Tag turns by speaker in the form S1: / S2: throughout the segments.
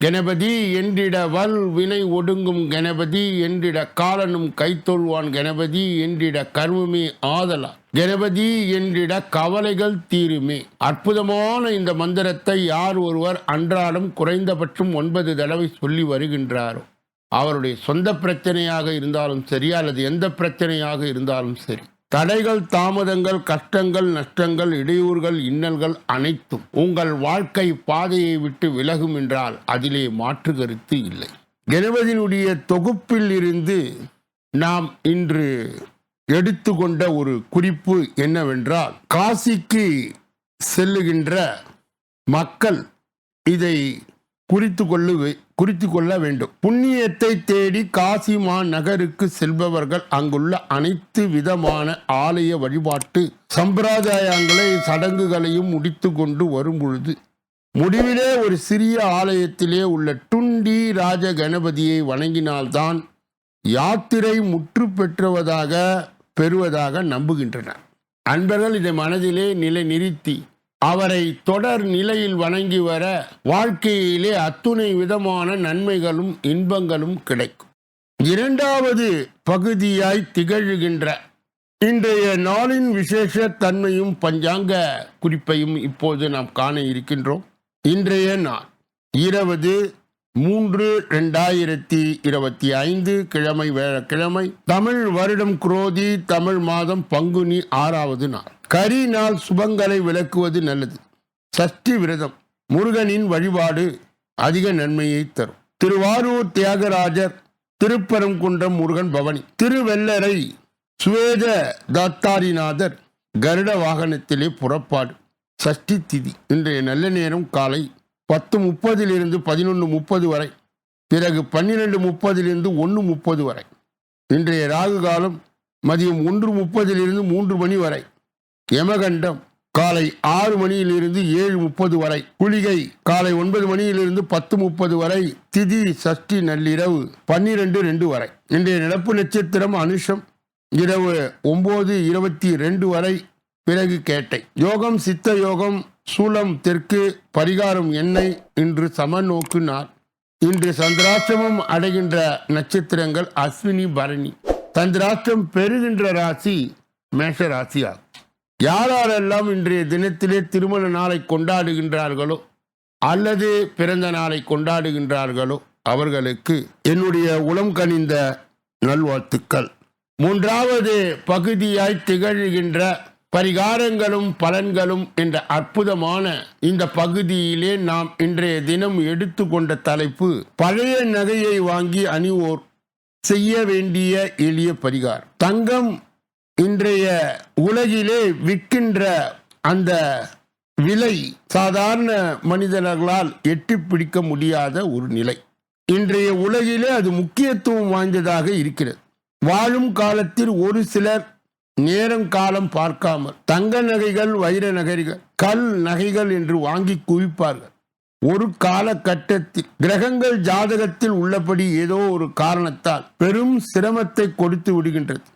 S1: கணபதி என்றிட வல் வினை ஒடுங்கும் கணபதி என்றிட காலனும் கைத்தொள்வான் கணபதி என்றிட கர்மமே ஆதலா. கணபதி என்றிட கவலைகள் தீருமே. அற்புதமான இந்த மந்திரத்தை யார் ஒருவர் அன்றாடம் குறைந்தபட்சம் ஒன்பது தடவை சொல்லி வருகின்றாரோ? அவருடைய சொந்த பிரச்சனையாக இருந்தாலும் சரி அல்லது எந்த பிரச்சனையாக இருந்தாலும் சரி. தடைகள் தாமதங்கள் கஷ்டங்கள் நஷ்டங்கள் இடையூறுகள் இன்னல்கள் அனைத்தும் உங்கள் வாழ்க்கை பாதையை விட்டு விலகும் என்றால் அதிலே மாற்று கருத்து இல்லை. கணபதியினுடைய தொகுப்பில் இருந்து நாம் இன்று எடுத்துக்கொண்ட ஒரு குறிப்பு என்னவென்றால் காசிக்கு செல்லுகின்ற மக்கள் இதை குறித்து கொள்ளு குறித்து கொள்ள வேண்டும். புண்ணியத்தை தேடி காசி மா நகருக்கு செல்பவர்கள் அங்குள்ள அனைத்து விதமான ஆலய வழிபாட்டு சம்பிரதாயங்களை சடங்குகளையும் முடித்து கொண்டு வரும் பொழுது முடிவிலே ஒரு சிறிய ஆலயத்திலே உள்ள டுண்டி ராஜ கணபதியை வணங்கினால்தான் யாத்திரை முற்று பெற்றுவதாக பெறுவதாக நம்புகின்றனர். அன்பர்கள் இதை மனதிலே நிலை நிறுத்தி அவரை தொடர் நிலையில் வணங்கி வர வாழ்க்கையிலே அத்துணை விதமான நன்மைகளும் இன்பங்களும் கிடைக்கும். இரண்டாவது பகுதியாய் திகழ்கின்ற இன்றைய நாளின் விசேஷ தன்மையும் பஞ்சாங்க குறிப்பையும் இப்போது நாம் காண இருக்கின்றோம். இன்றைய நாள் இருபது மூன்று ரெண்டாயிரத்தி இருபத்தி ஐந்து கிழமை வேழக்கிழமை தமிழ் வருடம் குரோதி தமிழ் மாதம் பங்குனி ஆறாவது நாள். கரி நாள் சுபங்களை விளக்குவது நல்லது. சஷ்டி விரதம் முருகனின் வழிபாடு அதிக நன்மையை தரும். திருவாரூர் தியாகராஜர் திருப்பரங்குன்றம் முருகன் பவனி. திருவெல்லரை சுவேத தத்தாரிநாதர் கருட வாகனத்திலே புறப்பாடு. சஷ்டி திதி இன்றைய நல்ல நேரம் காலை பத்து முப்பதிலிருந்து பதினொன்று முப்பது வரை. பிறகு பன்னிரெண்டு முப்பதிலிருந்து ஒன்று முப்பது வரை. இன்றைய ராகு காலம் மதியம் ஒன்று முப்பதிலிருந்து மூன்று மணி வரை. யமகண்டம் காலை ஆறு மணியிலிருந்து ஏழு முப்பது வரை. குளிகை காலை ஒன்பது மணியிலிருந்து பத்து முப்பது வரை. திதி சஷ்டி நள்ளிரவு பன்னிரெண்டு ரெண்டு வரை. இன்றைய நடப்பு நட்சத்திரம் அனுஷம் இரவு ஒன்பது இருபத்தி ரெண்டு வரை. பிறகு கேட்டை. யோகம் சித்த யோகம் சூலம் தெற்கு பரிகாரம் எண்ணெய் இன்று சமநோக்கு நாள். இன்று சந்திராஷ்டமம் அடைகின்ற நட்சத்திரங்கள் அஸ்வினி பரணி. சந்திராஷ்டம் பெறுகின்ற ராசி மேஷ ராசியாகும். யாரெல்லாம் இன்றைய தினத்திலே திருமண நாளை கொண்டாடுகின்றார்களோ அல்லது பிறந்த நாளை கொண்டாடுகின்றார்களோ அவர்களுக்கு என்னுடைய உளம் கனிந்த நல்வாழ்த்துக்கள். மூன்றாவது பகுதியாய் திகழ்கின்ற பரிகாரங்களும் பலன்களும் என்ற அற்புதமான இந்த பகுதியிலே நாம் இன்றைய தினம் எடுத்துக்கொண்ட தலைப்பு பழைய நகையை வாங்கி அணிவோர் செய்ய வேண்டிய எளிய பரிகாரம். தங்கம் இன்றைய உலகிலே விற்கின்ற அந்த விலை சாதாரண மனிதர்களால் எட்டி பிடிக்க முடியாத ஒரு நிலை. இன்றைய உலகிலே அது முக்கியத்துவம் வாய்ந்ததாக இருக்கிறது. வாழும் காலத்தில் ஒரு சிலர் நேரம் காலம் பார்க்காமல் தங்க நகைகள் வைர நகைகள் கல் நகைகள் என்று வாங்கி குவிப்பார்கள். ஒரு காலகட்டத்தில் கிரகங்கள் ஜாதகத்தில் உள்ளபடி ஏதோ ஒரு காரணத்தால் பெரும் சிரமத்தை கொடுத்து விடுகின்றது.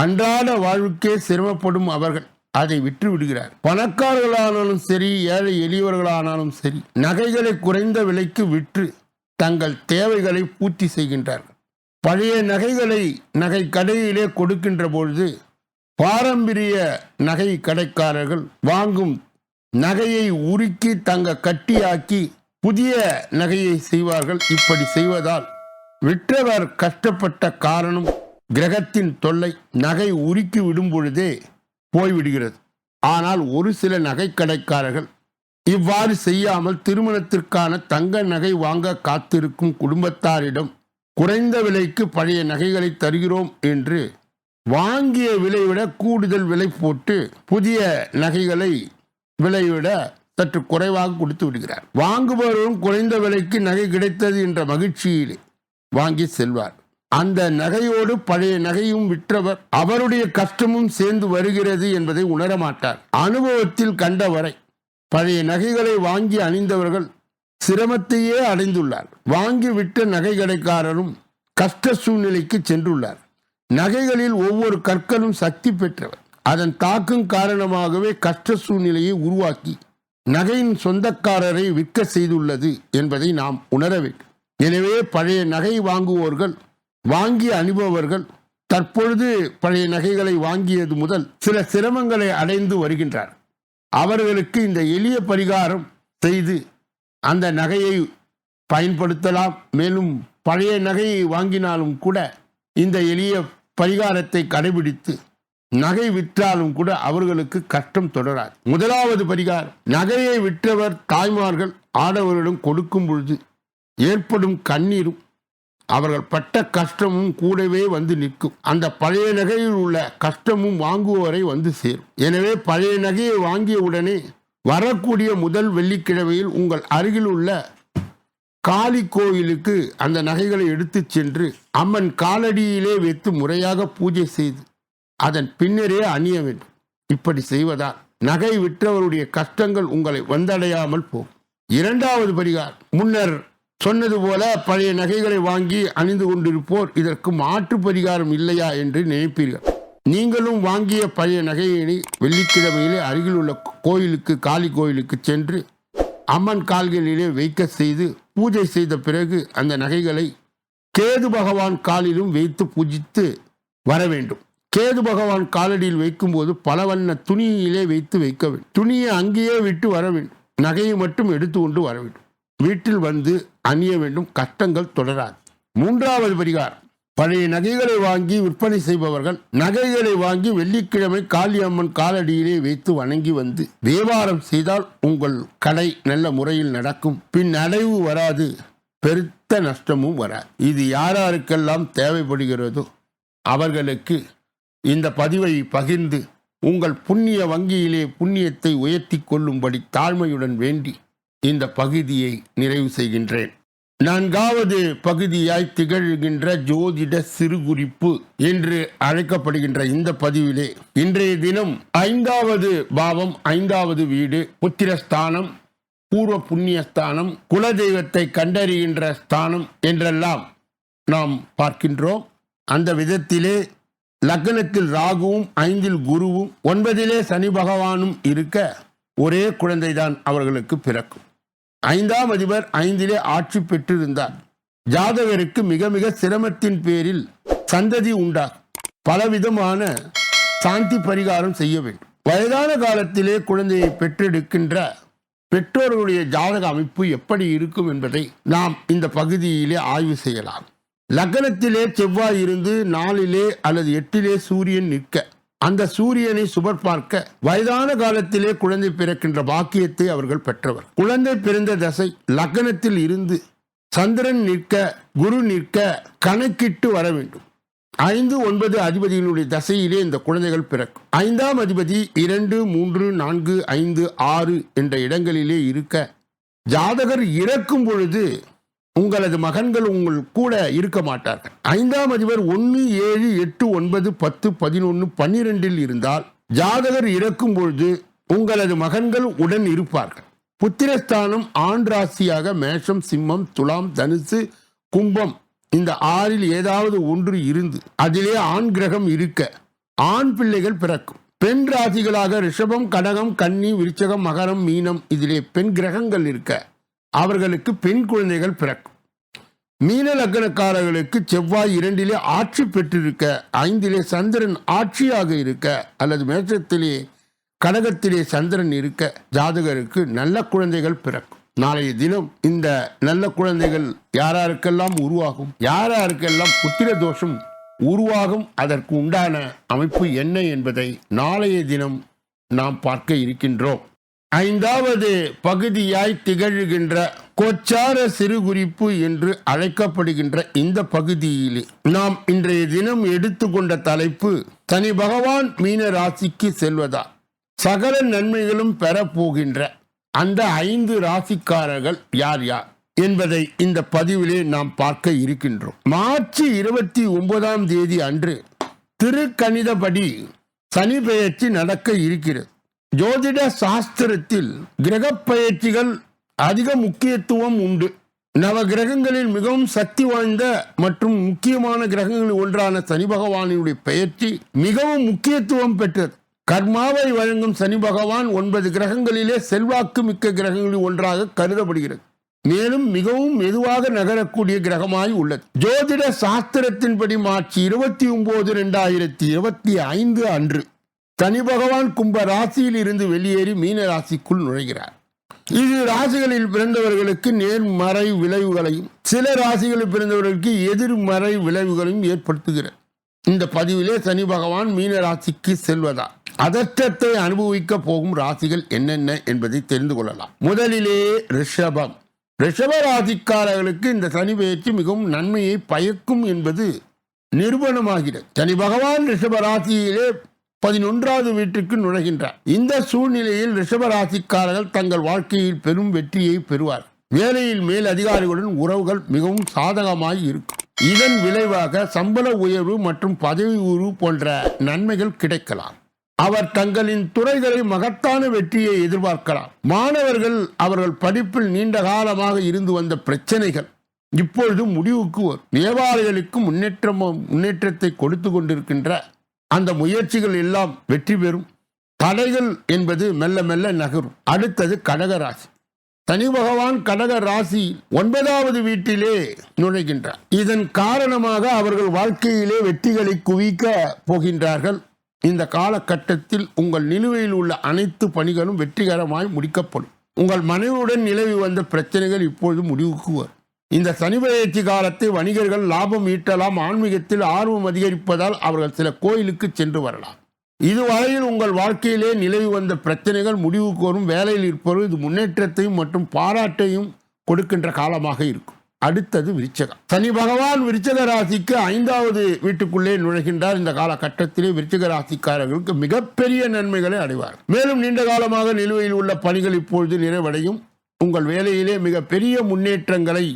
S1: அன்றாட வாழ்வுக்கே சிரமப்படும் அவர்கள் அதை விற்று விடுகிறார். பணக்காரர்களானாலும் சரி ஏழை எளியவர்களானாலும் சரி நகைகளை குறைந்த விலைக்கு விற்று தங்கள் தேவைகளை பூர்த்தி செய்கின்றார்கள். பழைய நகைகளை நகை கடையிலே கொடுக்கின்ற பொழுது பாரம்பரிய நகை கடைக்காரர்கள் வாங்கும் நகையை உருக்கி தங்க கட்டியாக்கி புதிய நகையை செய்வார்கள். இப்படி செய்வதால் விற்றவர் கஷ்டப்பட்ட காரணம் கிரகத்தின் தொல்லை நகை உருக்கி விடும் பொழுதே போய்விடுகிறது. ஆனால் ஒரு சில நகை கடைக்காரர்கள் இவ்வாறு செய்யாமல் திருமணத்திற்கான தங்க நகை வாங்க காத்திருக்கும் குடும்பத்தாரிடம் குறைந்த விலைக்கு பழைய நகைகளை தருகிறோம் என்று வாங்கிய விலைவிட கூடுதல் விலை போட்டு புதிய நகைகளை விலைவிட சற்று குறைவாக கொடுத்து விடுகிறார். வாங்குபவரும் குறைந்த விலைக்கு நகை கிடைத்தது என்ற மகிழ்ச்சியில் வாங்கி செல்வார். அந்த நகையோடு பழைய நகையும் விற்றவர் அவருடைய கஷ்டமும் சேர்ந்து வருகிறது என்பதை உணரமாட்டார் அனுபவத்தில் கண்டவரை பழைய நகைகளை வாங்கி அணிந்தவர்கள் சிரமத்தையே அடைந்துள்ளார். வாங்கி விட்ட நகை கடைக்காரரும் கஷ்ட சூழ்நிலைக்கு சென்றுள்ளார். நகைகளில் ஒவ்வொரு கற்களும் சக்தி பெற்றவர். அதன் தாக்கம் காரணமாகவே கஷ்ட சூழ்நிலையை உருவாக்கி நகையின் சொந்தக்காரரை விற்க செய்துள்ளது என்பதை நாம் உணர வேண்டும். எனவே பழைய நகை வாங்குவோர்கள் வாங்கிய அனுபவர்கள் தற்பொழுது பழைய நகைகளை வாங்கியது முதல் சில சிரமங்களை அடைந்து வருகின்றார். அவர்களுக்கு இந்த எளிய பரிகாரம் செய்து அந்த நகையை பயன்படுத்தலாம். மேலும் பழைய நகையை வாங்கினாலும் கூட இந்த எளிய பரிகாரத்தை கடைபிடித்து நகை விற்றாலும் கூட அவர்களுக்கு கஷ்டம் தொடராது. முதலாவது பரிகாரம் நகையை விற்றவர் தாய்மார்கள் ஆடவரிடம் கொடுக்கும் பொழுது ஏற்படும் கண்ணீரும் அவர்கள் பட்ட கஷ்டமும் கூடவே வந்து நிற்கும். அந்த பழைய நகையில் உள்ள கஷ்டமும் வாங்குவோரை வந்து சேரும். எனவே பழைய நகையை வாங்கிய உடனே வரக்கூடிய முதல் வெள்ளிக்கிழமையில் உங்கள் அருகில் உள்ள காளி கோயிலுக்கு அந்த நகைகளை எடுத்துச் சென்று அம்மன் காலடியிலே வைத்து முறையாக பூஜை செய்து அதன் பின்னரே அணிய வேண்டும். இப்படி செய்வதால் நகை விற்றவருடைய கஷ்டங்கள் உங்களை வந்தடையாமல் போகும். இரண்டாவது பரிகார் முன்னர் சொன்னது போல பழைய நகைகளை வாங்கி அணிந்து கொண்டிருப்போர் இதற்கு மாற்று பரிகாரம் இல்லையா என்று நினைப்பீர்கள். நீங்களும் வாங்கிய பழைய நகையினை வெள்ளிக்கிழமையிலே அருகில் உள்ள கோயிலுக்கு காளி கோயிலுக்கு சென்று அம்மன் கால்களிலே வைக்க செய்து பூஜை செய்த பிறகு அந்த நகைகளை கேது பகவான் காலிலும் வைத்து பூஜித்து வர வேண்டும். கேது பகவான் காலடியில் வைக்கும்போது பல வண்ண துணியிலே வைத்து வைக்க வேண்டும். துணியை அங்கேயே விட்டு வர வேண்டும். நகையை மட்டும் எடுத்து கொண்டு வர வேண்டும். வீட்டில் வந்து அணிய வேண்டும் கஷ்டங்கள் தொடராது. மூன்றாவது பரிகாரம் பழைய நகைகளை வாங்கி விற்பனை செய்பவர்கள் நகைகளை வாங்கி வெள்ளிக்கிழமை காளியம்மன் காலடியிலே வைத்து வணங்கி வந்து வியாபாரம் செய்தால் உங்கள் கடை நல்ல முறையில் நடக்கும். பின் அடைவு வராது பெருத்த நஷ்டமும் வராது. இது யாராருக்கெல்லாம் தேவைப்படுகிறதோ அவர்களுக்கு இந்த பதிவை பகிர்ந்து உங்கள் புண்ணிய வங்கியிலே புண்ணியத்தை உயர்த்தி கொள்ளும்படி தாழ்மையுடன் வேண்டி இந்த பகுதியை நிறைவு செய்கின்றேன். நான்காவது பகுதியாய் திகழ்கின்ற ஜோதிட சிறுகுறிப்பு என்று அழைக்கப்படுகின்ற இந்த பதிவிலே இன்றைய தினம் ஐந்தாவது பாவம் ஐந்தாவது வீடு புத்திரஸ்தானம் பூர்வ புண்ணியஸ்தானம் குலதெய்வத்தை கண்டறிகின்ற ஸ்தானம் என்றெல்லாம் நாம் பார்க்கின்றோம். அந்த விதத்திலே லக்னத்தில் ராகுவும் ஐந்தில் குருவும் ஒன்பதிலே சனி பகவானும் இருக்க ஒரே குழந்தைதான் அவர்களுக்கு பிறக்கும். ஐந்தாம் அதிபர் ஐந்திலே ஆட்சி பெற்றிருந்தார். ஜாதகருக்கு மிக மிக சிரமத்தின் பேரில் சந்ததி உண்டார். பலவிதமான சாந்தி பரிகாரம் செய்ய வேண்டும். வயதான காலத்திலே குழந்தையை பெற்றெடுக்கின்ற பெற்றோர்களுடைய ஜாதக அமைப்பு எப்படி இருக்கும் என்பதை நாம் இந்த பகுதியிலே ஆய்வு செய்யலாம். லக்னத்திலே செவ்வாய் இருந்து நாலிலே அல்லது எட்டிலே சூரியன் நிற்க அந்த சூரியனை சுபர் பார்க்க வயதான காலத்திலே குழந்தை பிறக்கின்ற பாக்கியத்தை அவர்கள் பெற்றவர். குழந்தை பிறந்த தசை லக்னத்தில் இருந்து சந்திரன் நிற்க குரு நிற்க கணக்கிட்டு வர வேண்டும். ஐந்து ஒன்பது அதிபதியினுடைய தசையிலே இந்த குழந்தைகள் பிறக்கும். ஐந்தாம் அதிபதி இரண்டு மூன்று நான்கு ஐந்து ஆறு என்ற இடங்களிலே இருக்க ஜாதகர் இறக்கும் பொழுது உங்களது மகன்கள் உங்கள் கூட இருக்க மாட்டார்கள். ஐந்தாம் அதிபர் ஒன்று ஏழு எட்டு ஒன்பது பத்து பதினொன்று பன்னிரெண்டில் இருந்தால் ஜாதகர் இறக்கும் பொழுது உங்களது மகன்கள் உடன் இருப்பார்கள். புத்திரஸ்தானம் ஆண் ராசியாக மேஷம் சிம்மம் துலாம் தனுசு கும்பம் இந்த ஆறில் ஏதாவது ஒன்று இருந்து அதிலே ஆண் கிரகம் இருக்க ஆண் பிள்ளைகள் பிறக்கும். பெண் ராசிகளாக ரிஷபம் கடகம் கன்னி விருச்சகம் மகரம் மீனம் இதிலே பெண் கிரகங்கள் இருக்க அவர்களுக்கு பெண் குழந்தைகள் பிறக்கும். மீன லக்னக்காரர்களுக்கு செவ்வாய் இரண்டிலே ஆட்சி பெற்றிருக்க ஐந்திலே சந்திரன் ஆட்சியாக இருக்க அல்லது மேஷத்திலே கடகத்திலே சந்திரன் இருக்க ஜாதகருக்கு நல்ல குழந்தைகள் பிறக்கும். நாளைய தினம் இந்த நல்ல குழந்தைகள் யாராருக்கெல்லாம் உருவாகும் யாராருக்கெல்லாம் புத்திர தோஷம் உருவாகும் அதற்கு உண்டான அமைப்பு என்ன என்பதை நாளைய தினம் நாம் பார்க்க இருக்கின்றோம். ஐந்தாவது பகுதியாய் திகழ்கின்ற கோச்சார சிறுகுறிப்பு என்று அழைக்கப்படுகின்ற இந்த பகுதியிலே நாம் இன்றைய தினம் எடுத்துக்கொண்ட தலைப்பு சனி பகவான் மீன ராசிக்கு செல்வதா? சகல நன்மைகளும் பெறப்போகின்ற அந்த ஐந்து ராசிக்காரர்கள் யார் யார் என்பதை இந்த பதிவிலே நாம் பார்க்க இருக்கின்றோம். மார்ச் இருபத்தி ஒன்பதாம் தேதி அன்று திருக்கணிதபடி சனி பெயர்ச்சி நடக்க இருக்கிறது. ஜோதிட சாஸ்திரத்தில் கிரக பயிற்சிகள் அதிக முக்கியத்துவம் உண்டு. நவ கிரகங்களில் மிகவும் சக்தி வாய்ந்த மற்றும் முக்கியமான கிரகங்களில் ஒன்றான சனி பகவானுடைய பயிற்சி மிகவும் முக்கியத்துவம் பெற்றது. கர்மாவை வழங்கும் சனி பகவான் ஒன்பது கிரகங்களிலே செல்வாக்கு மிக்க கிரகங்களில் ஒன்றாக கருதப்படுகிறது. மேலும் மிகவும் மெதுவாக நகரக்கூடிய கிரகமாய் உள்ளது. ஜோதிட சாஸ்திரத்தின்படி மார்ச் இருபத்தி ஒன்பது இரண்டாயிரத்தி இருபத்தி ஐந்து அன்று சனி பகவான் கும்ப ராசியில் இருந்து வெளியேறி மீன ராசிக்குள் நுழைகிறார். இது ராசிகளில் பிறந்தவர்களுக்கு நேர்மறை விளைவுகளையும் சில ராசிகளில் பிறந்தவர்களுக்கு எதிர்மறை விளைவுகளையும் ஏற்படுத்துகிறது. இந்த பதிவிலே சனி பகவான் மீன ராசிக்கு செல்வதா அதற்றத்தை அனுபவிக்க போகும் ராசிகள் என்னென்ன என்பதை தெரிந்து கொள்ளலாம். முதலிலே ரிஷபம். ரிஷப ராசிக்காரர்களுக்கு இந்த சனி பயிற்சி மிகவும் நன்மையை பயக்கும் என்பது நிரூபணமாகிறது. சனி பகவான் ரிஷப ராசியிலே பதினொன்றாவது வீட்டுக்கு நுழைகின்றார். இந்த சூழ்நிலையில் ரிஷபராசிக்காரர்கள் தங்கள் வாழ்க்கையில் பெரும் வெற்றியை பெறுவார். வேலையில் மேல் அதிகாரிகளுடன் உறவுகள் மிகவும் சாதகமாய் இருக்கும். இதன் விளைவாக சம்பள உயர்வு மற்றும் பதவி உயர்வு போன்ற நன்மைகள் கிடைக்கலாம். அவர் தங்களின் துறைகளை மகத்தான வெற்றியை எதிர்பார்க்கலாம். மாணவர்கள் அவர்கள் படிப்பில் நீண்ட காலமாக இருந்து வந்த பிரச்சனைகள் இப்பொழுது முடிவுக்கு வரும். வியாபாரிகளுக்கு முன்னேற்றம் முன்னேற்றத்தை கொடுத்து கொண்டிருக்கின்ற அந்த முயற்சிகள் எல்லாம் வெற்றி பெறும். தடைகள் என்பது மெல்ல மெல்ல நகரும். அடுத்தது கடகராசி சனி பகவான் கடக ராசி ஒன்பதாவது வீட்டிலே நுழைகின்றார். இதன் காரணமாக அவர்கள் வாழ்க்கையிலே வெற்றிகளை குவிக்க போகின்றார்கள். இந்த காலகட்டத்தில் உங்கள் நிலுவையில் உள்ள அனைத்து பணிகளும் வெற்றிகரமாய் முடிக்கப்படும். உங்கள் மனைவியுடன் நிலவி வந்த பிரச்சனைகள் இப்பொழுது முடிவுக்கு வரும். இந்த சனி பயிற்சி காலத்தை வணிகர்கள் லாபம் ஈட்டலாம் ஆன்மீகத்தில் ஆர்வம் அதிகரிப்பதால் அவர்கள் சில கோயிலுக்கு சென்று வரலாம். இதுவரையில் உங்கள் வாழ்க்கையிலே நிலவி வந்த பிரச்சனைகள் முடிவுக்கு வரும் வேலையில் இருப்பவர்கள் இது முன்னேற்றத்தையும் மற்றும் பாராட்டையும் கொடுக்கின்ற காலமாக இருக்கும். அடுத்தது விருச்சகம். சனி பகவான் விருச்சக ராசிக்கு ஐந்தாவது வீட்டுக்குள்ளே நுழைகின்றார். இந்த காலகட்டத்திலே விருச்சக ராசிக்காரர்களுக்கு மிகப்பெரிய நன்மைகளை அடைவார். மேலும் நீண்ட காலமாக நிலுவையில் உள்ள பணிகள் இப்பொழுது நிறைவடையும். உங்கள் வேலையிலே மிகப்பெரிய முன்னேற்றங்களை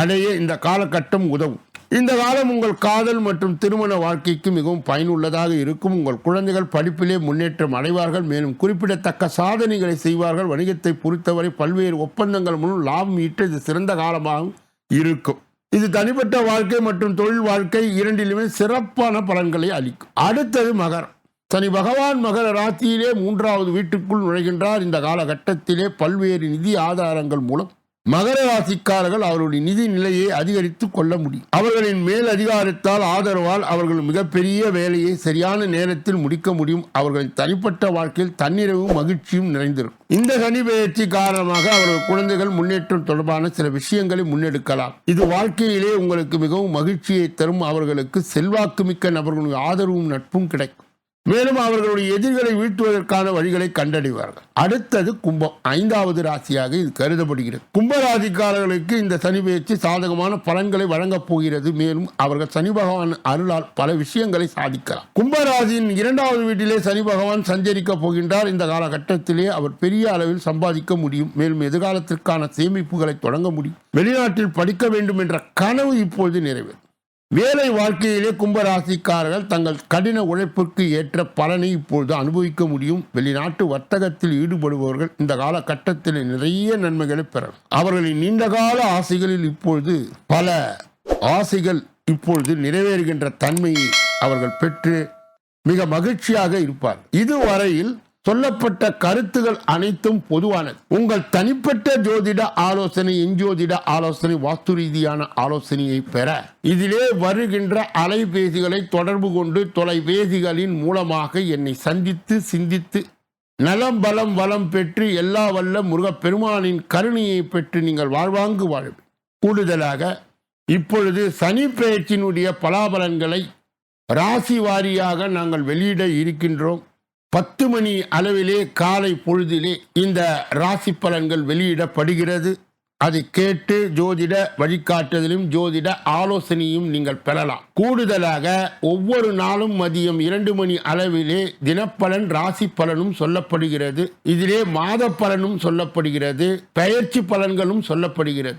S1: அடைய இந்த காலகட்டம் உதவும். இந்த காலம் உங்கள் காதல் மற்றும் திருமண வாழ்க்கைக்கு மிகவும் பயனுள்ளதாக இருக்கும். உங்கள் குழந்தைகள் படிப்பிலே முன்னேற்றம் அடைவார்கள். மேலும் குறிப்பிடத்தக்க சாதனைகளை செய்வார்கள். வணிகத்தை பொறுத்தவரை பல்வேறு ஒப்பந்தங்கள் மூலம் லாபம் ஈட்ட இது சிறந்த காலமாகவும் இருக்கும். இது தனிப்பட்ட வாழ்க்கை மற்றும் தொழில் வாழ்க்கை இரண்டிலுமே சிறப்பான பலன்களை அளிக்கும். அடுத்தது மகரம். சனி பகவான் மகர ராசியிலே மூன்றாவது வீட்டுக்குள் நுழைகின்றார். இந்த காலகட்டத்திலே பல்வேறு நிதி ஆதாரங்கள் மூலம் மகர ராசிக்காரர்கள் அவருடைய நிதி நிலையை அதிகரித்து கொள்ள முடியும். அவர்களின் மேல் அதிகாரத்தால் ஆதரவால் அவர்கள் மிகப்பெரிய வேலையை சரியான நேரத்தில் முடிக்க முடியும். அவர்களின் தனிப்பட்ட வாழ்க்கையில் தன்னிறைவும் மகிழ்ச்சியும் நிறைந்திருக்கும் இந்த சனி பயிற்சி காரணமாக அவர்கள் குழந்தைகள் முன்னேற்றம் தொடர்பான சில விஷயங்களை முன்னெடுக்கலாம். இது வாழ்க்கையிலே உங்களுக்கு மிகவும் மகிழ்ச்சியை தரும். அவர்களுக்கு செல்வாக்கு மிக்க நபர்களுடைய ஆதரவும் நட்பும் கிடைக்கும். மேலும் அவர்களுடைய எதிர்களை வீழ்த்துவதற்கான வழிகளை கண்டறிவார்கள். அடுத்தது கும்பம். ஐந்தாவது ராசியாக இது கருதப்படுகிறது. கும்ப ராசிக்காரர்களுக்கு இந்த சனி பயிற்சி சாதகமான பலன்களை வழங்கப் போகிறது. மேலும் அவர்கள் சனி பகவான் அருளால் பல விஷயங்களை சாதிக்கலாம். கும்பராசியின் இரண்டாவது வீட்டிலே சனி பகவான் சஞ்சரிக்க போகின்றார். இந்த காலகட்டத்திலே அவர் பெரிய அளவில் சம்பாதிக்க முடியும். மேலும் எதிர்காலத்திற்கான சேமிப்புகளை தொடங்க முடியும். வெளிநாட்டில் படிக்க வேண்டும் என்ற கனவு இப்பொழுது நிறைவேறும். வேலை வாழ்க்கையிலே கும்பராசிக்காரர்கள் தங்கள் கடின உழைப்பிற்கு ஏற்ற பலனை இப்பொழுது அனுபவிக்க முடியும். வெளிநாட்டு வர்த்தகத்தில் ஈடுபடுபவர்கள் இந்த காலகட்டத்தில் நிறைய நன்மைகளை பெறலாம். அவர்களின் நீண்டகால ஆசைகளில் இப்பொழுது பல ஆசைகள் இப்பொழுது நிறைவேறுகின்ற தன்மையை அவர்கள் பெற்று மிக மகிழ்ச்சியாக இருப்பார் இதுவரையில் சொல்லப்பட்ட கருத்துகள் அனைத்தும் பொதுவானது. உங்கள் தனிப்பட்ட ஜோதிட ஆலோசனை எஞ்சோதிட ஆலோசனை வாஸ்து ரீதியான ஆலோசனையை பெற இதிலே வருகின்ற அலைபேசிகளை தொடர்பு கொண்டு தொலைபேசிகளின் மூலமாக என்னை சந்தித்து சிந்தித்து நலம் பலம் வளம் பெற்று எல்லா வல்ல முருகப்பெருமானின் கருணையை பெற்று நீங்கள் வாழ்வாங்கு வாழ்வு கூடுதலாக இப்பொழுது சனி பெயர்ச்சியினுடைய பலாபலன்களை ராசி வாரியாக நாங்கள் வெளியிட இருக்கின்றோம். பத்து மணி அளவிலே காலை பொழுதிலே இந்த ராசி பலன்கள் வெளியிடப்படுகிறது. அதை கேட்டு ஜோதிட வழிகாட்டுதலும் ஜோதிட ஆலோசனையும் நீங்கள் பெறலாம். கூடுதலாக ஒவ்வொரு நாளும் மதியம் இரண்டு மணி அளவிலே தினப்பலன் ராசி பலனும் சொல்லப்படுகிறது. இதிலே மாத பலனும் சொல்லப்படுகிறது. பெயர்ச்சி பலன்களும் சொல்லப்படுகிறது.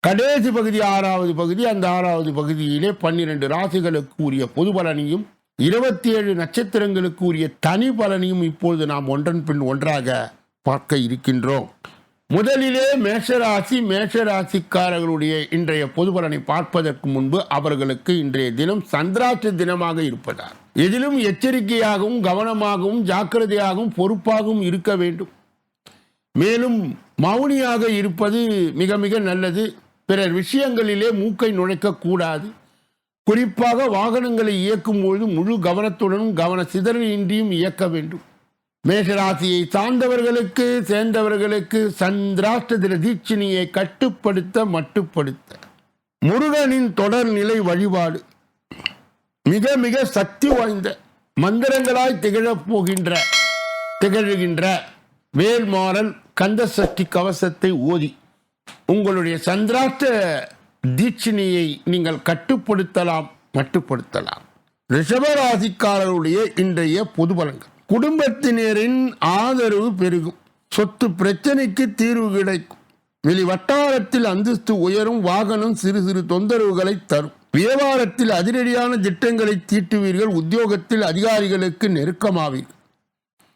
S1: கடைசி பகுதி ஆறாவது பகுதி அந்த ஆறாவது பகுதியிலே பன்னிரண்டு ராசிகளுக்கு உரிய பொது பலனையும் இருபத்தி ஏழு நட்சத்திரங்களுக்கு உரிய தனி பலனையும் இப்பொழுது நாம் ஒன்றன் பின் ஒன்றாக பார்க்க இருக்கின்றோம். முதலிலே மேஷராசி மேஷராசிக்காரர்களுடைய இன்றைய பொது பலனை பார்ப்பதற்கு முன்பு அவர்களுக்கு இன்றைய தினம் சந்திராட்ச தினமாக இருப்பதால் எதிலும் எச்சரிக்கையாகவும் கவனமாகவும் ஜாக்கிரதையாகவும் பொறுப்பாகவும் இருக்க வேண்டும். மேலும் மௌனியாக இருப்பது மிக மிக நல்லது. பிறர் விஷயங்களிலே மூக்கை நுழைக்கக்கூடாது. குறிப்பாக வாகனங்களை இயக்கும் பொழுது முழு கவனத்துடனும் கவன சிதறலின்றியும் இயக்க வேண்டும். மேஷராசியை சார்ந்தவர்களுக்கு சேர்ந்தவர்களுக்கு சந்திராஷ்ட தீட்சிணியை கட்டுப்படுத்த மட்டுப்படுத்த. முருகனின் தொடர் நிலை வழிபாடு. மிக மிக சக்தி வாய்ந்த மந்திரங்களாய் திகழப் போகின்ற திகழ்கின்ற வேல்மாறல் கந்த சஷ்டி கவசத்தை ஓதி. உங்களுடைய சந்திராஷ்ட தீட்சணியை நீங்கள் கட்டுப்படுத்தலாம் மட்டுப்படுத்தலாம். ரிஷபராசிக்காரருடைய இன்றைய பொது பலன்கள். குடும்பத்தினரின் ஆதரவு பெருகும். சொத்து பிரச்சனைக்கு தீர்வு கிடைக்கும். வெளி வட்டாரத்தில் அந்தஸ்து உயரும் வாகனம் சிறு சிறு தொந்தரவுகளை தரும். வியாபாரத்தில் அதிரடியான திட்டங்களை தீட்டுவீர்கள் உத்தியோகத்தில் அதிகாரிகளுக்கு நெருக்கமாவீர்கள்.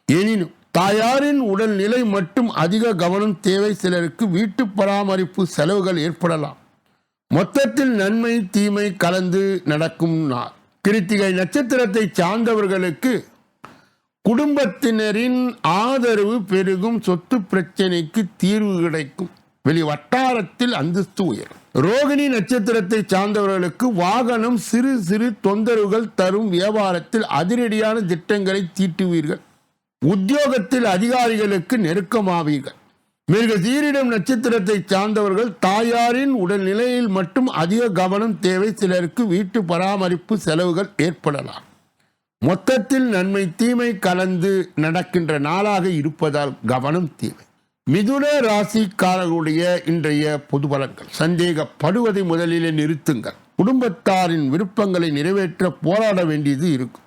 S1: எனினும் தாயாரின் உடல்நிலை மட்டும் அதிக கவனம் தேவை சிலருக்கு வீட்டு பராமரிப்பு செலவுகள் ஏற்படலாம். மொத்தத்தில் நன்மை தீமை கலந்து நடக்கும் நாள். கிருத்திகை நட்சத்திரத்தை சார்ந்தவர்களுக்கு குடும்பத்தினரின் ஆதரவு பெருகும் சொத்து பிரச்சனைக்கு தீர்வு கிடைக்கும். வெளி வட்டாரத்தில் அந்தஸ்து உயரும். ரோகிணி நட்சத்திரத்தை சார்ந்தவர்களுக்கு வாகனம் சிறு சிறு தொந்தரவுகள் தரும் வியாபாரத்தில் அதிரடியான திட்டங்களை தீட்டுவீர்கள். உத்தியோகத்தில் அதிகாரிகளுக்கு நெருக்கமாவீர்கள். மிருக சீரிடம் நட்சத்திரத்தை சார்ந்தவர்கள் தாயாரின் உடல்நிலையில் மட்டும் அதிக கவனம் தேவை சிலருக்கு வீட்டு பராமரிப்பு செலவுகள் ஏற்படலாம். மொத்தத்தில் நன்மை தீமை கலந்து நடக்கின்ற நாளாக இருப்பதால் கவனம் தேவை. மிதுன ராசிக்காரர்களுடைய இன்றைய பொது பலன்கள். சந்தேகப்படுவதை முதலிலே நிறுத்துங்கள். குடும்பத்தாரின் விருப்பங்களை நிறைவேற்ற போராட வேண்டியது இருக்கும்.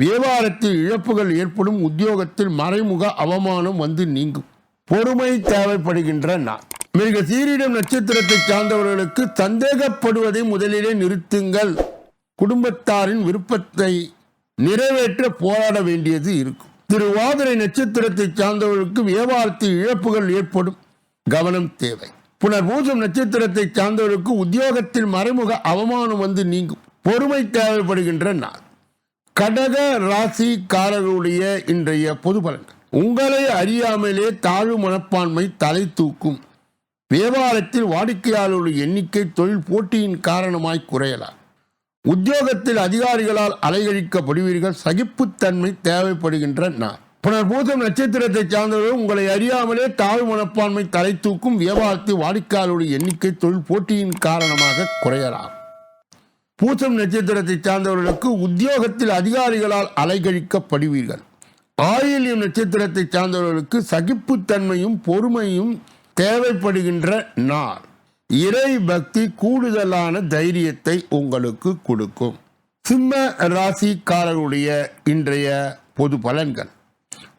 S1: வியாபாரத்தில் இழப்புகள் ஏற்படும் உத்தியோகத்தில் மறைமுக அவமானம் வந்து நீங்கும். பொறுமை தேவைப்படுகின்ற நாள். மிக சீரிடம் நட்சத்திரத்தை சார்ந்தவர்களுக்கு சந்தேகப்படுவதை முதலிலே நிறுத்துங்கள். குடும்பத்தாரின் விருப்பத்தை நிறைவேற்ற போராட வேண்டியது இருக்கும். திருவாதிரை நட்சத்திரத்தை சார்ந்தவர்களுக்கு வியாபாரத்தில் இழப்புகள் ஏற்படும். கவனம் தேவை. புனர்பூசம் நட்சத்திரத்தை சார்ந்தவர்களுக்கு உத்தியோகத்தில் மறைமுக அவமானம் வந்து நீங்கும். பொறுமை தேவைப்படுகின்ற நாள். கடக ராசிக்காரர்களுடைய இன்றைய பொது பலன்கள். உங்களை அறியாமலே தாழ்வு மனப்பான்மை தலை தூக்கும். வியாபாரத்தில் வாடிக்கையாளர்களுடைய எண்ணிக்கை தொழில் போட்டியின் காரணமாய் குறையலாம். உத்தியோகத்தில் அதிகாரிகளால் அலைகழிக்கப்படுவீர்கள். சகிப்புத்தன்மை தேவைப்படுகின்ற நான் புனர்பூசம் நட்சத்திரத்தை சார்ந்தவர்கள் உங்களை அறியாமலே தாழ்வு மனப்பான்மை தலை தூக்கும். வியாபாரத்தில் வாடிக்கையாளருடைய எண்ணிக்கை தொழில் போட்டியின் காரணமாக குறையலாம். பூசம் நட்சத்திரத்தை சார்ந்தவர்களுக்கு உத்தியோகத்தில் அதிகாரிகளால் அலைகழிக்கப்படுவீர்கள். ஆயில்யம் நட்சத்திரத்தை சார்ந்தவர்களுக்கு சகிப்புத்தன்மையும் பொறுமையும் தேவைப்படுகின்ற நாள். இறை பக்தி கூடுதலான தைரியத்தை உங்களுக்கு கொடுக்கும். சிம்ம ராசிக்காரருடைய இன்றைய பொது பலன்கள்.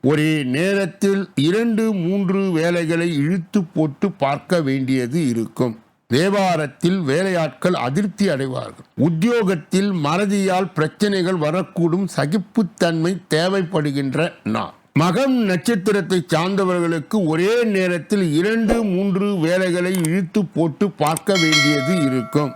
S1: ஒரே நேரத்தில் இரண்டு மூன்று வேலைகளை இழுத்து போட்டு பார்க்க வேண்டியது இருக்கும். வியாபாரத்தில் வேலையாட்கள் அதிருப்தி அடைவார்கள். உத்தியோகத்தில் மறதியால் பிரச்சனைகள் வரக்கூடும் சகிப்புத்தன்மை தேவைப்படுகின்ற நாள். மகம் நட்சத்திரத்தை சார்ந்தவர்களுக்கு ஒரே நேரத்தில் இரண்டு மூன்று வேலைகளை இழுத்து போட்டு பார்க்க வேண்டியது இருக்கும்.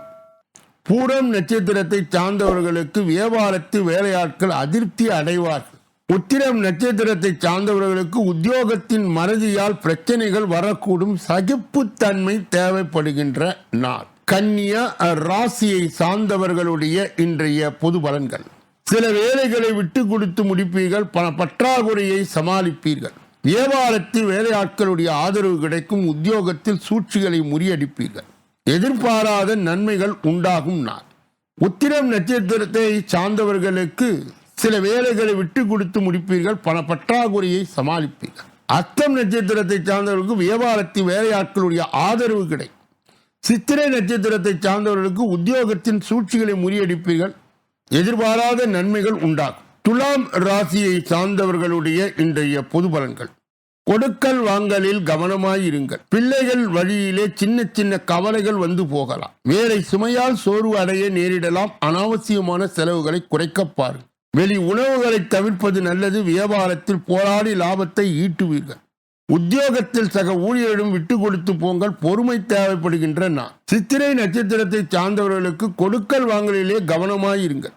S1: பூரம் நட்சத்திரத்தை சார்ந்தவர்களுக்கு வியாபாரத்தில் வேலையாட்கள் அதிருப்தி அடைவார்கள். உத்திரம் நட்சத்திரத்தை சார்ந்தவர்களுக்கு உத்தியோகத்தின் மறதியால் பிரச்சனைகள் வரக்கூடும் சகிப்புத்தன்மை தேவைப்படுகின்ற நாள். கன்னியா ராசியை சார்ந்தவர்களுடைய இன்றைய பொது பலன்கள். சில வேலைகளை விட்டு கொடுத்து முடிப்பீர்கள் பண பற்றாக்குறையை சமாளிப்பீர்கள். வியாபாரத்தில் வேலையாட்களுடைய ஆதரவு கிடைக்கும் உத்தியோகத்தில் சூழ்ச்சிகளை முறியடிப்பீர்கள். எதிர்பாராத நன்மைகள் உண்டாகும் நாள். உத்திரம் நட்சத்திரத்தை சார்ந்தவர்களுக்கு சில வேலைகளை விட்டு கொடுத்து முடிப்பீர்கள் பண பற்றாக்குறையை சமாளிப்பீர்கள். அத்தம் நட்சத்திரத்தை சார்ந்தவர்களுக்கு வியாபாரத்தில் வேலையாட்களுடைய ஆதரவு கிடைக்கும். சித்திரை நட்சத்திரத்தை சார்ந்தவர்களுக்கு உத்தியோகத்தின் சூழ்ச்சிகளை முறியடிப்பீர்கள் எதிர்பாராத நன்மைகள் உண்டாகும். துலாம் ராசியை சார்ந்தவர்களுடைய இன்றைய பொது பலன்கள். கொடுக்கல் வாங்கலில் கவனமாயிருங்கள் பிள்ளைகள் வழியிலே சின்ன சின்ன கவலைகள் வந்து போகலாம். வேலை சுமையால் சோர்வு அடைய நேரிடலாம். அனாவசியமான செலவுகளை குறைக்க பாருங்கள். வெளி உணவுகளை தவிர்ப்பது நல்லது. வியாபாரத்தில் போராடி லாபத்தை ஈட்டுவீர்கள். உத்தியோகத்தில் சக ஊழியரிடம் விட்டு கொடுத்து போங்கள். பொறுமை தேவைப்படுகின்ற நான் சித்திரை நட்சத்திரத்தை சார்ந்தவர்களுக்கு கொடுக்கல் வாங்கலிலே கவனமாயிருங்கள்.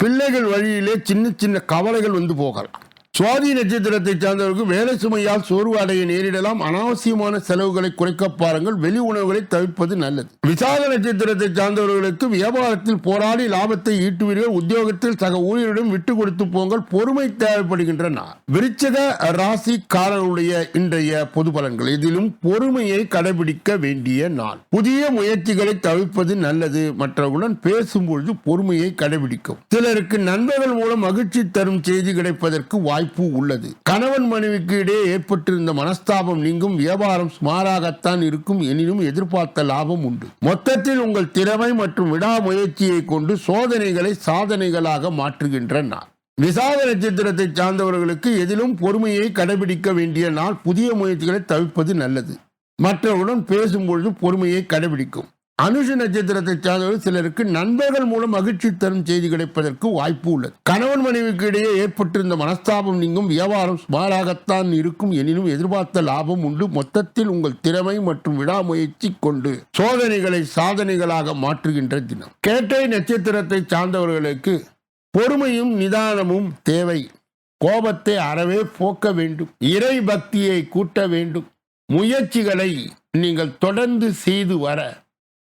S1: பிள்ளைகள் வழியிலே சின்ன சின்ன கவலைகள் வந்து போகலாம். சுவாதி நட்சத்திரத்தை சார்ந்தவர்களுக்கு வேலை சுமையால் சோர்வு அடைய நேரிடலாம். அனாவசியமான செலவுகளை குறைக்க பாருங்கள். வெளி உணவுகளை தவிர்ப்பது நல்லது. விசாக நட்சத்திரத்தை சார்ந்தவர்களுக்கு வியாபாரத்தில் போராடி லாபத்தை ஈட்டுவீர்கள். உத்தியோகத்தில் சக ஊழியரிடம் விட்டு கொடுத்து போங்கள். பொறுமை தேவைப்படுகின்ற நாள் விருச்சக ராசிக்காரனுடைய இன்றைய பொது பலன்கள். இதிலும் பொறுமையை கடைபிடிக்க வேண்டிய நாள். புதிய முயற்சிகளை தவிர்ப்பது நல்லது. மற்றவர்களுடன் பேசும்பொழுது பொறுமையை கடைபிடிக்கும். சிலருக்கு நண்பர்கள் மூலம் மகிழ்ச்சி தரும் செய்தி கிடைப்பதற்கு வாய்ப்பு வாய்ப்பு உள்ளது. கணவன் மனைவிக்கு இடையே ஏற்பட்டிருந்த மனஸ்தாபம் நீங்கும். வியாபாரம் சுமாராகத்தான் இருக்கும் எனினும் எதிர்பார்த்த லாபம் உண்டு. மொத்தத்தில் உங்கள் திறமை மற்றும் விடாமுயற்சியை கொண்டு சோதனைகளை சாதனைகளாக மாற்றுகின்ற நாள் விசாக நட்சத்திரத்தை சார்ந்தவர்களுக்கு எதிலும் பொறுமையை கடைபிடிக்க வேண்டிய நாள் புதிய முயற்சிகளை தவிர்ப்பது நல்லது. மற்றவர்களுடன் பேசும்பொழுது பொறுமையை கடைபிடிக்கும். அனுஷ நட்சத்திரத்தை சார்ந்தவர்கள் சிலருக்கு நண்பர்கள் மூலம் மகிழ்ச்சி தரும் செய்தி கிடைப்பதற்கு வாய்ப்பு உள்ளது. கணவன் மனைவிக்கு இடையே ஏற்பட்டிருந்த மனஸ்தாபம் நீங்கும் வியாபாரம் சுமாராகத்தான் இருக்கும் எனினும் எதிர்பார்த்த லாபம் உண்டு. மொத்தத்தில் உங்கள் திறமை மற்றும் விடாமுயற்சி கொண்டு சோதனைகளை சாதனைகளாக மாற்றுகின்ற தினம். கேட்டை நட்சத்திரத்தை சார்ந்தவர்களுக்கு பொறுமையும் நிதானமும் தேவை. கோபத்தை அறவே போக்க வேண்டும். இறை பக்தியை கூட்ட வேண்டும். முயற்சிகளை நீங்கள் தொடர்ந்து செய்து வர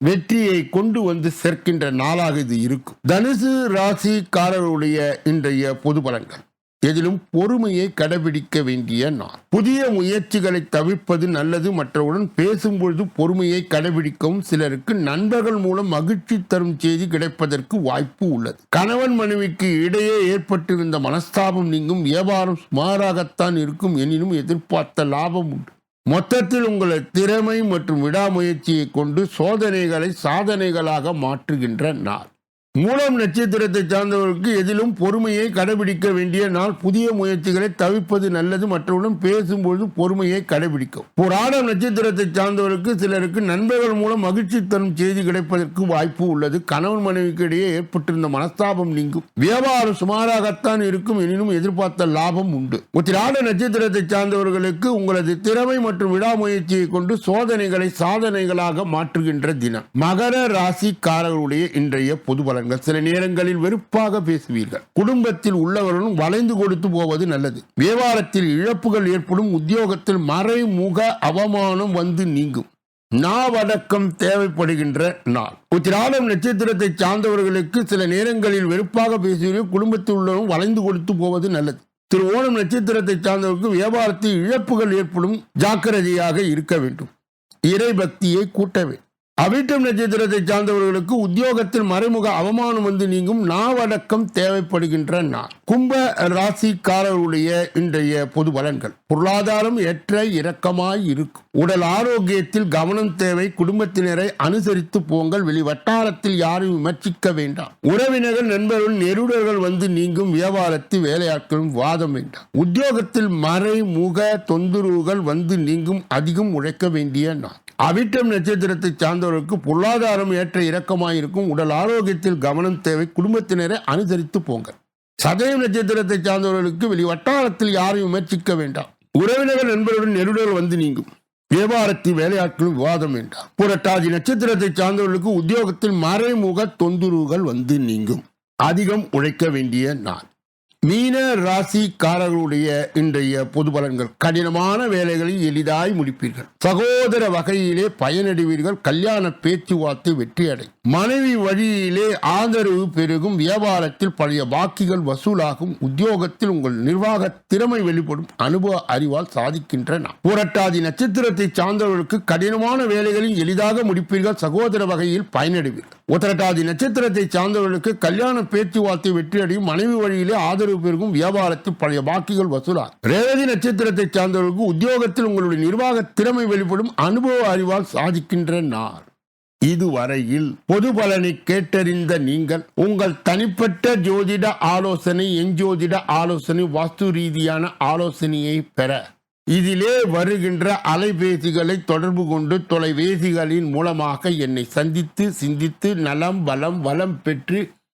S1: வெற்றியை கொண்டு வந்து சேர்க்கின்ற நாளாக இது இருக்கும். தனுசு ராசிக்காரருடைய இன்றைய பொது பலன்கள். எதிலும் பொறுமையை கடைபிடிக்க வேண்டிய நாள். புதிய முயற்சிகளை தவிர்ப்பது நல்லது. மற்றவுடன் பேசும்பொழுது பொறுமையை கடைபிடிக்கவும் சிலருக்கு நண்பர்கள் மூலம் மகிழ்ச்சி தரும் செய்தி கிடைப்பதற்கு வாய்ப்பு உள்ளது. கணவன் மனைவிக்கு இடையே ஏற்பட்டிருந்த மனஸ்தாபம் நீங்கும். வியாபாரம் சுமாராகத்தான் இருக்கும். எனினும் எதிர்பார்த்த லாபம் உண்டு. மொத்தத்தில் உங்கள் திறமை மற்றும் விடாமுயற்சியை கொண்டு சோதனைகளை சாதனைகளாக மாற்றுகின்ற நாள். மூலம் நட்சத்திரத்தை சார்ந்தவர்களுக்கு எதிலும் பொறுமையை கடைபிடிக்க வேண்டிய நாள். புதிய முயற்சிகளை தவிர்ப்பது நல்லது. மற்றவுடன் பேசும்போது பொறுமையை கடைபிடிக்கும். புராணம் நட்சத்திரத்தை சார்ந்தவர்களுக்கு சிலருக்கு நண்பர்கள் மூலம் மகிழ்ச்சி தரும் செய்தி கிடைப்பதற்கு வாய்ப்பு உள்ளது. கணவன் மனைவிக்கு இடையே ஏற்பட்டிருந்த மனஸ்தாபம் நீங்கும். வியாபாரம் சுமாராகத்தான் இருக்கும். எனினும் எதிர்பார்த்த லாபம் உண்டு. உத்திராட நட்சத்திரத்தை சார்ந்தவர்களுக்கு உங்களது திறமை மற்றும் விடாமுயற்சியை கொண்டு சோதனைகளை சாதனைகளாக மாற்றுகின்ற தினம். மகர ராசிக்காரர்களுடைய இன்றைய பொது பலன்கள் சில நேரங்களில் வெறுப்பாக பேசுவீர்கள். குடும்பத்தில் உள்ளவர்களும் வளைந்து கொடுத்து போவது நல்லது. வியாபாரத்தில் இழப்புகள் ஏற்படும். உத்தியோகத்தில் மறைமுக அவமானம் வந்து நீங்கும். நாவடக்கம் தேவைப்படுகின்ற நாள். உத்திராடம் நட்சத்திரத்தை சார்ந்தவர்களுக்கு சில நேரங்களில் வெறுப்பாக பேசுவீர்கள். குடும்பத்தில் உள்ளவரும் வளைந்து கொடுத்து போவது நல்லது. திரு ஓணம் நட்சத்திரத்தை சார்ந்தவருக்கு வியாபாரத்தில் இழப்புகள் ஏற்படும். ஜாக்கிரதையாக இருக்க வேண்டும். இறை பக்தியை கூட்ட வேண்டும். அவிட்டம் நட்சத்திரத்தை சார்ந்தவர்களுக்கு உத்தியோகத்தில் மறைமுக அவமானம் வந்து நீங்கும் நாவடக்கம் தேவைப்படுகின்ற நாள். கும்ப ராசிக்காரருடைய இன்றைய பொது பலன்கள். பொருளாதாரம் ஏற்ற இறக்கமாய் இருக்கும். உடல் ஆரோக்கியத்தில் கவனம் தேவை. குடும்பத்தினரை அனுசரித்து போங்கள். வெளி வட்டாரத்தில் யாரும் விமர்சிக்க வேண்டாம். உறவினர்கள் நண்பர்கள் நெருடர்கள் வந்து நீங்கும் வியாபாரத்தில் வேலையாட்களும் வாதம் வேண்டாம். உத்தியோகத்தில் மறைமுக தொந்தரவுகள் வந்து நீங்கும் அதிகம் உழைக்க வேண்டிய நாள். அவிட்டம் நட்சத்திரத்தை சார்ந்த சார்ந்தவர்களுக்கு பொருளாதாரம் ஏற்ற இறக்கமாயிருக்கும். உடல் ஆரோக்கியத்தில் கவனம் தேவை. குடும்பத்தினரை அனுசரித்து போங்க. சதயம் நட்சத்திரத்தை சார்ந்தவர்களுக்கு வெளி வட்டாரத்தில் யாரையும் முயற்சிக்க வேண்டாம். உறவினர்கள் நண்பர்களுடன் நெருடர்கள் வந்து நீங்கும். வியாபாரத்தில் வேலையாட்களும் விவாதம் வேண்டாம். புரட்டாதி நட்சத்திரத்தை சார்ந்தவர்களுக்கு உத்தியோகத்தில் மறைமுக தொந்தரவுகள் வந்து நீங்கும். அதிகம் உழைக்க வேண்டிய நாள். மீன ராசிக்காரர்களுடைய இன்றைய பொது பலன்கள். கடினமான வேலைகளை எளிதாய் முடிப்பீர்கள். சகோதர வகையிலே பயனடைவீர்கள். கல்யாண பேச்சுவார்த்தை வெற்றி அடை மனைவி வழியிலே ஆதரவு பெருகும். வியாபாரத்தில் பழைய பாக்கிகள் வசூலாகும். உத்தியோகத்தில் உங்கள் நிர்வாக திறமை வெளிப்படும். அனுபவ அறிவால் சாதிக்கின்றன புரட்டாதி நட்சத்திரத்தை சார்ந்தவர்களுக்கு கடினமான வேலைகளில் எளிதாக முடிப்பீர்கள். சகோதர வகையில் பயனடைவீர்கள். உத்தரட்டாதி நட்சத்திரத்தை சார்ந்தவர்களுக்கு கல்யாண பேச்சுவார்த்தை வெற்றியடையும். மனைவி வழியிலே ஆதரவு பெருகும் வியாபாரத்தில் பழைய பாக்கிகள் வசூலாகும். ரேவதி நட்சத்திரத்தை சார்ந்தவர்களுக்கு உத்தியோகத்தில் உங்களுடைய நிர்வாக திறமை வெளிப்படும் அனுபவ அறிவால் சாதிக்கின்ற நார் இதுவரையில் பொது பலனை கேட்டறிந்த நீங்கள் உங்கள் தனிப்பட்ட ஜோதிட ஆலோசனை எஞ்சோதிட ஆலோசனை வாஸ்து ரீதியான ஆலோசனையை பெற. இதிலே வருகின்ற அலைபேசிகளை தொடர்பு கொண்டு தொலைபேசிகளின் மூலமாக என்னை சந்தித்து சிந்தித்து நலம் வளம் வளம் பெற்று